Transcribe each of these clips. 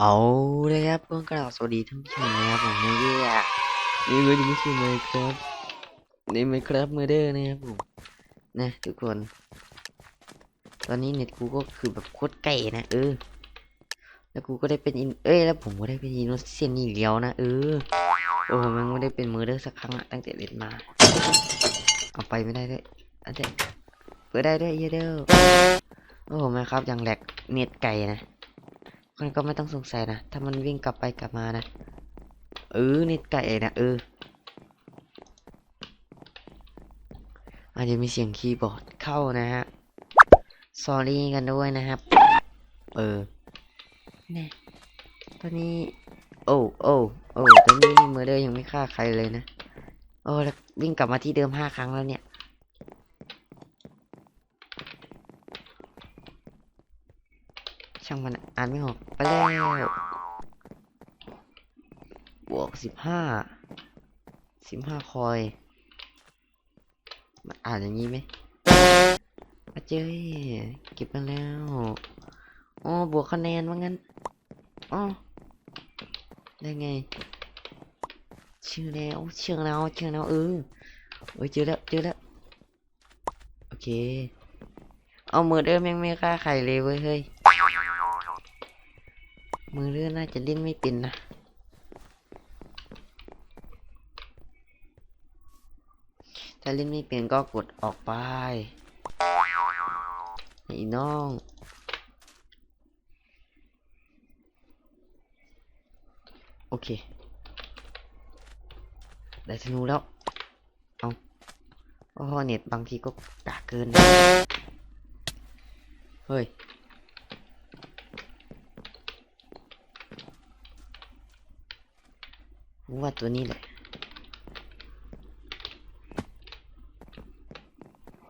เอาเลยครับก็กล่าวสวัสดีท่านผู้ชมนะครับผมเรื่องนี่ก็จะไม่ใช่เลยครับในไมครับเมอร์เดอร์นะครับผมนะทุกคน ตอนนี้เน็ตกูก็คือแบบโคตรไก่นะเออ แล้วกูก็ได้เป็นอินเอ้ยแล้วผมก็ได้เป็นอินโนเซนต์อีกแล้วนะเออโอ้โหมันไม่ได้เป็นเมอร์เดอร์สักครั้งอะตั้งแต่เล่นมา เอาไปไม่ได้ด้วยอันเด็เปิดได้ด้วยเยเด้อโอ้โหม่ครับยังแหลกเน็ตไก่นะ มันก็ไม่ต้องสงสัยนะ ถ้ามันวิ่งกลับไปกลับมานะ เออเน็ตไก่นะเออ อาจจะมีเสียงคีย์บอร์ดเข้านะฮะสอรี่กันด้วยนะครับ เออแน่ตอนนี้ โอ้โอ้โอ้ตอนนี้เมอร์เดอร์ยังไม่ฆ่าใครเลยนะ โอ้แล้ววิ่งกลับมาที่เดิมห้าครั้งแล้วเนี่ย ช่างมันอ่านไม่ออกไปแล้วบวกสิบห้าสิบห้าคอยมันอ่านอย่างนี้ไหมมาเจยเก็บมาแล้วอ๋อบวกคะแนนว่างั้นอ๋อได้ไงเชื่อแล้วเชื่อแล้วเชื่อแล้วเออเอ้ยเจอแล้วเจอแล้วโอเค เอามือเดิมยังไม่ฆ่าใครเลยเว้ยเฮ้ย มือเลื่อนน่าจะเล่นไม่เป็นนะ ถ้าเล่นไม่เป็นก็กดออกไปไอ้น้องโอเค ได้ธนูแล้ว เอาโอ้โหเน็ตบางทีก็กากเกิน เฮ้ย ผม ว่าตัวนี้แหละ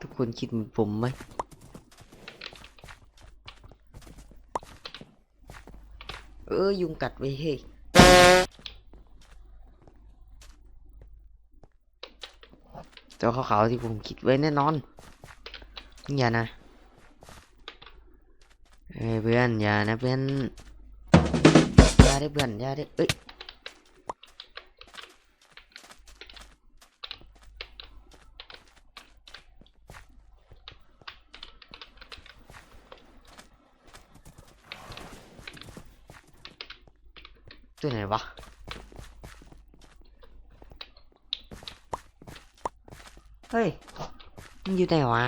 ทุกคนคิดเหมือนผมไหมเออ ยุงกัดไว้เฮ้ยตัวขาวๆที่ผมคิดไว้แน่นอน อย่านะเอ้ยเพื่อน อย่านะเพื่อน อย่าได้เพื่อน อย่าได้เอ้ย ตัวไหนวะเฮ้ยมันอยู่ไหนวะ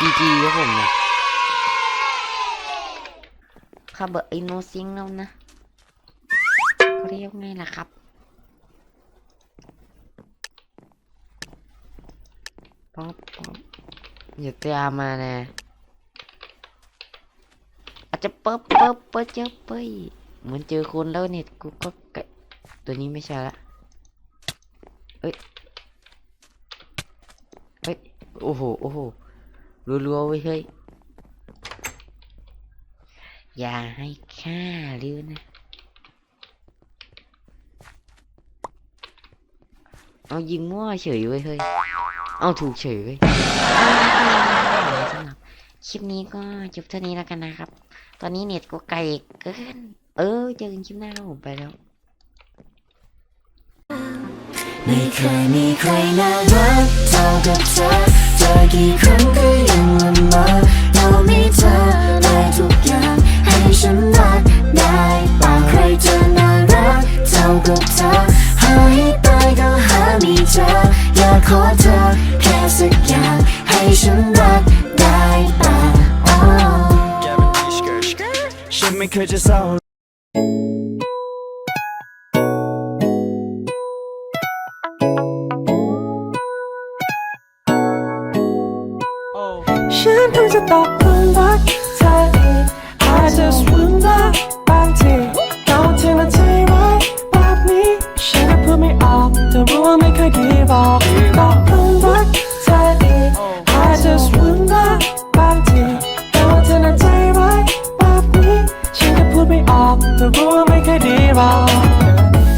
จีจีครับผมนะข้าเบอร์ไอโนซิงแล้วนะเขาเรียกไงล่ะครับป๊อปป๊อปอย่าเตามมานะอา จจะเปิบเปิบเปิบเจอเปเหมือนเจอคนแล้วเนี่ยกูก็ไกตัวนี้ไม่ใช่ละเอ้ยเฮ้ยโอ้โหโอ้โหรัวๆไว้เฮ้ยอย่าให้ฆ่าเรือนะเอายิงมั่วเฉยเว้ยเฮ้ย เอาถูกเฉยเว้ย คลิปนี้ก็จบเท่านี้แล้วกันนะครับ ตอนนี้เน็ตก็ไกลเกิน เออ เจอกันคลิปหน้าครับผมไปแล้วไม่เคยมีใครน่ารักเท่ากับเธอเจอกี่ครั้งก็ยังละเมอเรามีเธอได้ทุกอย่างให้ฉันรักได้ปาใครจะน่ารักเท่ากับเธอหาให้ตายก็หาไม่เจออยากขอเธอแค่สักอย่างให้ฉันรัก ฉันไม่เคยจะเศร้าฉันเพิ่งจะตกหลุมรักเธออีก I just wonder บางทีเราเธอมาใจร้ายแบบ เธอรู้ว่าไม่เคยดีบอก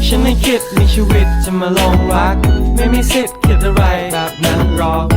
ฉันไม่คิดมีชีวิตจะมาลงรัก ไม่มีสิทธิ์คิดอะไรแบบนั้นหรอก